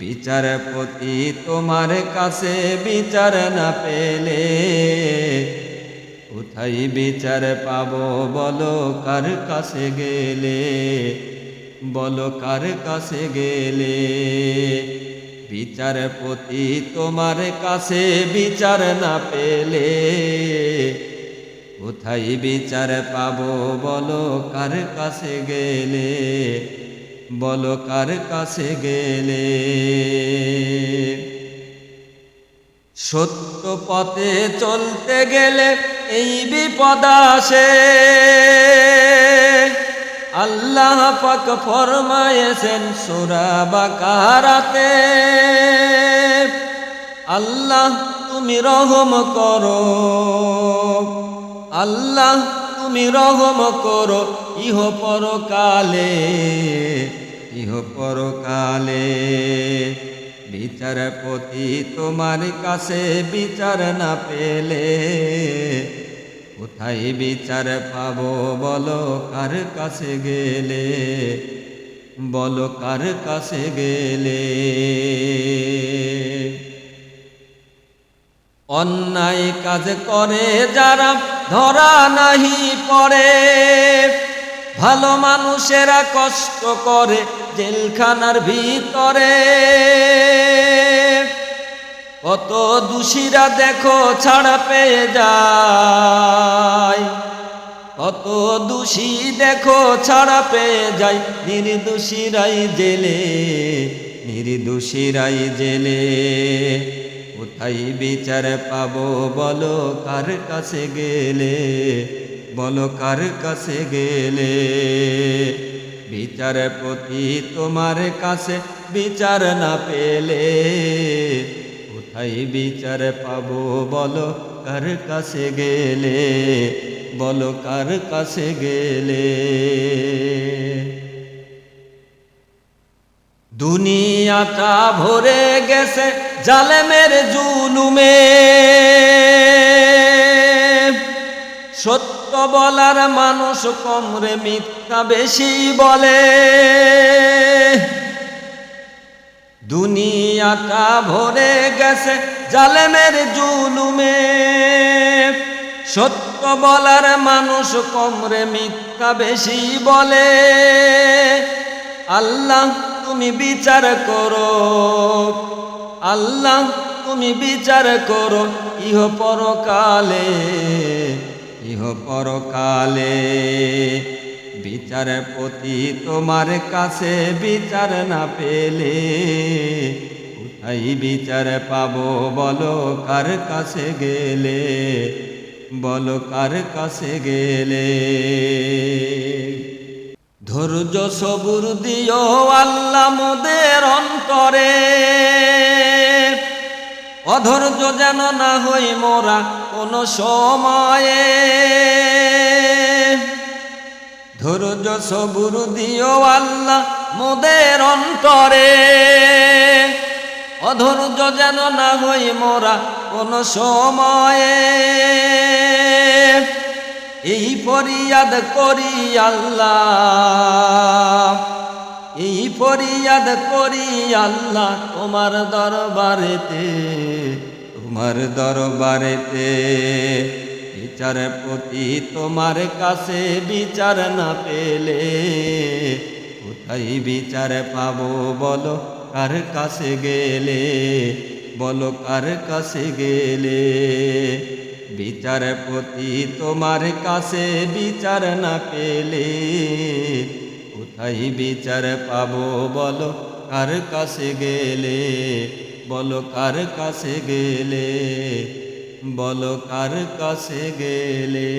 বিচারপতি তোমার কাছে বিচার না পেলে কোথায় বিচার পাবো বলো কার কাছে গেলে? বলো কার কাছে গেলে? বিচারপতি তোমার কাছে বিচার না পেলে কোথায় বিচার পাবো বলো কার কাছে গেলে? বলো কাছে গেলে? সত্য পথে চলতে গেলে এই বিপদ আসে। আল্লাহ পাক ফরমায়েছেন সুরা বাকারাতে, আল্লাহ তুমি রহম করো। আল্লাহ তুমি রহম করো, ইহ পরকালে ইহ পরকালে। বিচারপতি তোমার কাছে বিচার না পেলে, কোথায় বিচার পাবো বলো কার কাছে গেলে, বলো কার কাছে গেলে। অন্যায় কাজ করে যারা ধরা নাহি পড়ে। ভালো মানুষেরা কষ্ট করে জেলখানার ভিতরে। কত দোষীরা দেখো ছাড়া পেয়ে যায়। কত দোষী দেখো ছাড়া পেয়ে যায়। নির্দোষীরাই জেলে নির্দোষীরাই জেলে। কোথায় বিচার পাবো, বলো কার কাছে গেলে? বলো কার কাছে গেলে? বিচারপতি তোমার কাছে বিচার না পেলে, কোথায় বিচার পাবো, বলো কার কাছে গেলে? বলো কার কাছে গেলে? দুনিয়াটা ভরে গেছে জালেমের জুলুমে। সত্য বলার মানুষ কমরে মিথ্যা বেশি বলে। দুনিয়াটা ভরে গেছে জালেমের জুলুমে। সত্য বলার মানুষ কমরে মিথ্যা বেশি বলে। আল্লাহ তুমি বিচার করো। আল্লাহ, তুমি বিচার করো ইহ পরকালে ইহ পরকালে বিচারপতি তোমার কাছে বিচার না পেলে, কোথায় বিচার পাবো বলো কার কাছে গেলে, বলো কার কাছে গেলে। ধৈর্য সবুর দিও আল্লাহ মোদের অন্তরে। অধৈর্য যেন না হই মোরা কোনো সময়ে। ধৈর্য সবুর দিও আল্লাহ মোদের অন্তরে। অধৈর্য যেন না হই মোরা কোনো সময়ে। এই ফরিয়াদ করি আল্লাহ। এই ফরিয়াদ করি আল্লাহ তোমার দরবারেতে তোমার দরবারেতে। বিচারপতি তোমার কাছে বিচার না পেলে, কোথায় বিচার পাবো বলো, কার কাছে গেলে? বলো, কার কাছে গেলে? বিচারপতি তোমার কাছে বিচার না পেলে কোথায় বিচার পাবো বলো, কার কাছে গেলে? বলো, কার কাছে গেলে? বলো, কার কাছে গেলে?